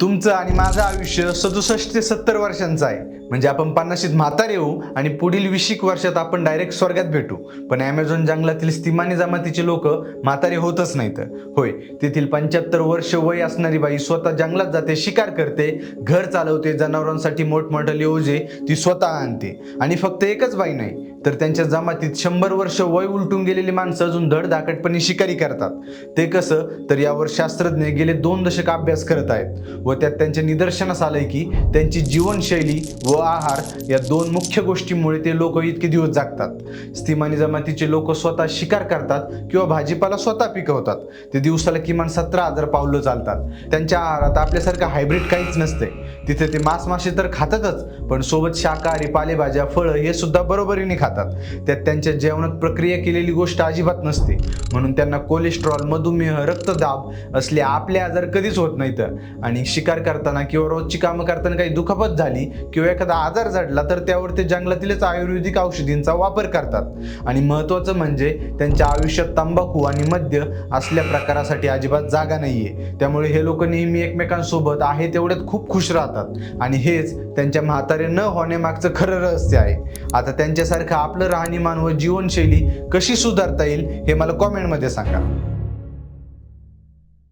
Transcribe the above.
तुमचं आणि माझं आयुष्य सदुसष्ट ते सत्तर वर्षांचं आहे. म्हणजे आपण पन्नाशीत म्हातारे येऊ आणि पुढील वीस वर्षात आपण डायरेक्ट स्वर्गात भेटू. पण ॲमेझॉन जंगलातील स्तिमानी जमातीचे लोक म्हातारे होतच नाहीत. होय तेथील पंच्याहत्तर वर्ष वय असणारी बाई स्वतः जंगलात जाते शिकार करते घर चालवते जनावरांसाठी मोठमोठाले ओझे ती स्वतः आणते. आणि फक्त एकच बाई नाही तर त्यांच्या जमातीत शंभर वर्ष वय उलटून गेलेली माणसं अजून धडधाकटपणे शिकारी करतात. ते कसं? तर यावर शास्त्रज्ञ गेले दोन दशक अभ्यास करत आहेत. व त्यात त्यांच्या निदर्शनास आलंय की त्यांची जीवनशैली व आहार या दोन मुख्य गोष्टींमुळे ते लोक इतके दिवस जागतात. स्थिमानी जमातीचे लोक स्वतः शिकार करतात किंवा भाजीपाला स्वतः पिकवतात. ते दिवसाला किमान सतरा हजार पावलं चालतात. त्यांच्या आहारात आपल्यासारखं हायब्रिड काहीच नसते तिथे ते मांस मासे तर खातातच पण सोबत शाकाहारी पालेभाज्या फळं हे सुद्धा बरोबरीने खातात त्यात त्यांच्या जेवणात प्रक्रिया केलेली गोष्ट अजिबात नसते. म्हणून त्यांना कोलेस्ट्रॉल मधुमेह रक्तदाब असले आपले आजार कधीच होत नाहीत. आणि शिकार करताना किंवा रोजची कामं करताना काही दुखापत झाली किंवा एखादा आजार जडला तर त्यावर ते जंगलातीलच आयुर्वेदिक औषधींचा वापर करतात. आणि महत्त्वाचं म्हणजे त्यांच्या आयुष्यात तंबाखू आणि मद्य असल्या प्रकारासाठी अजिबात जागा नाहीये. त्यामुळे हे लोक नेहमी एकमेकांसोबत आहे तेवढ्यात खूप खुश राहतात. आणि हेच त्यांच्या म्हातारे न होण्यामागचं खरं रहस्य आहे. आता त्यांच्यासारखं आपलं राहणीमान व जीवनशैली कशी सुधारता येईल हे मला कॉमेंटमध्ये सांगा.